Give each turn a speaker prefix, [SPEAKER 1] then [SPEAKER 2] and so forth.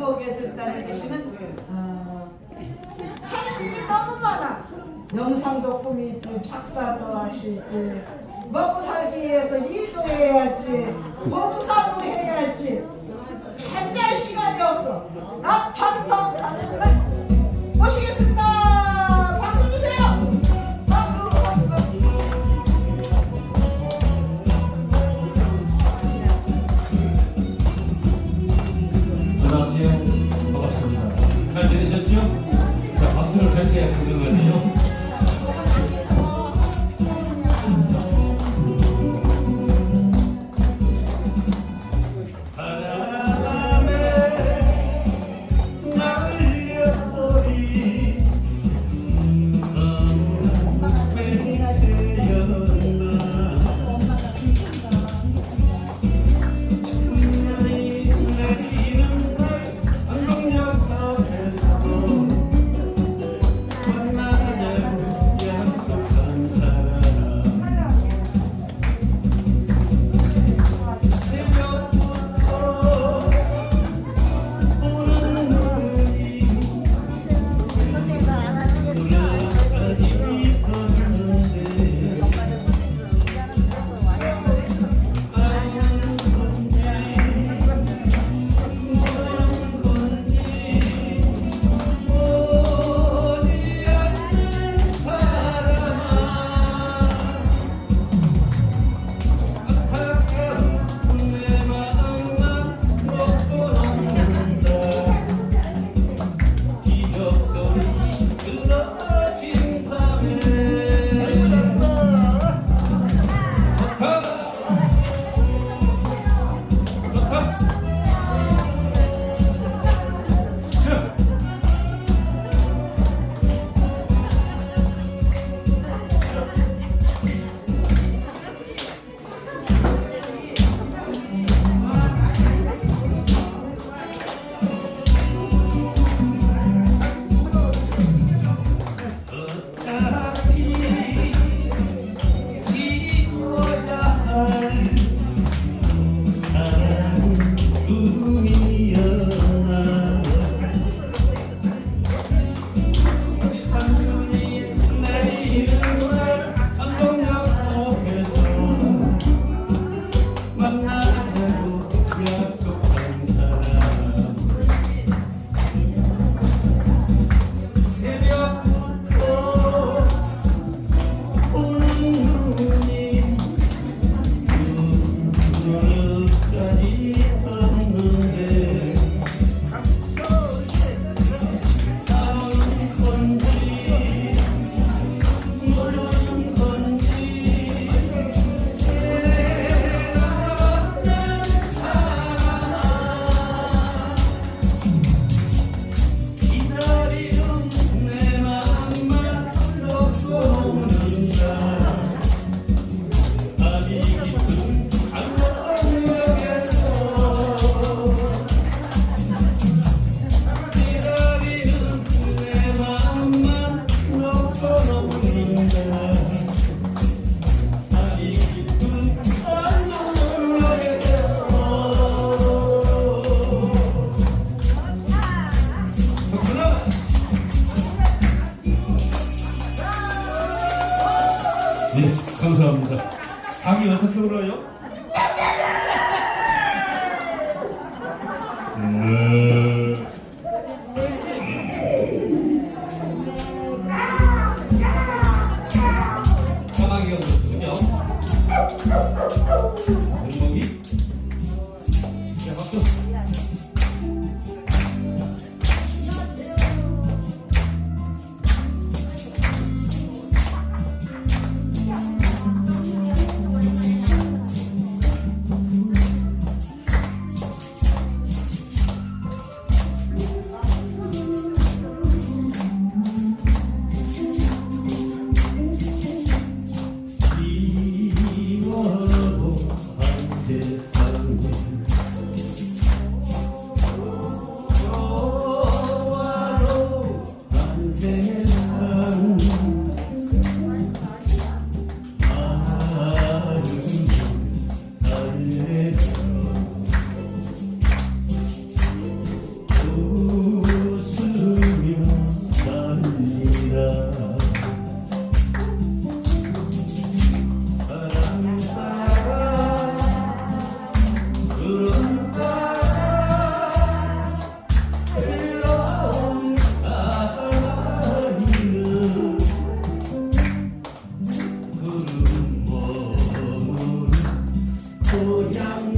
[SPEAKER 1] 행복에 슬다는 뜻이는 어, 꿈이 너무 많아. 영상도 꾸미지 작사도 할수 지 먹고 살기 위해서 일도 해야지, 봉사도 해야지.
[SPEAKER 2] Thank you. 네, 감사합니다. 당이 어떻게 울어요?
[SPEAKER 3] 음... Hallelujah.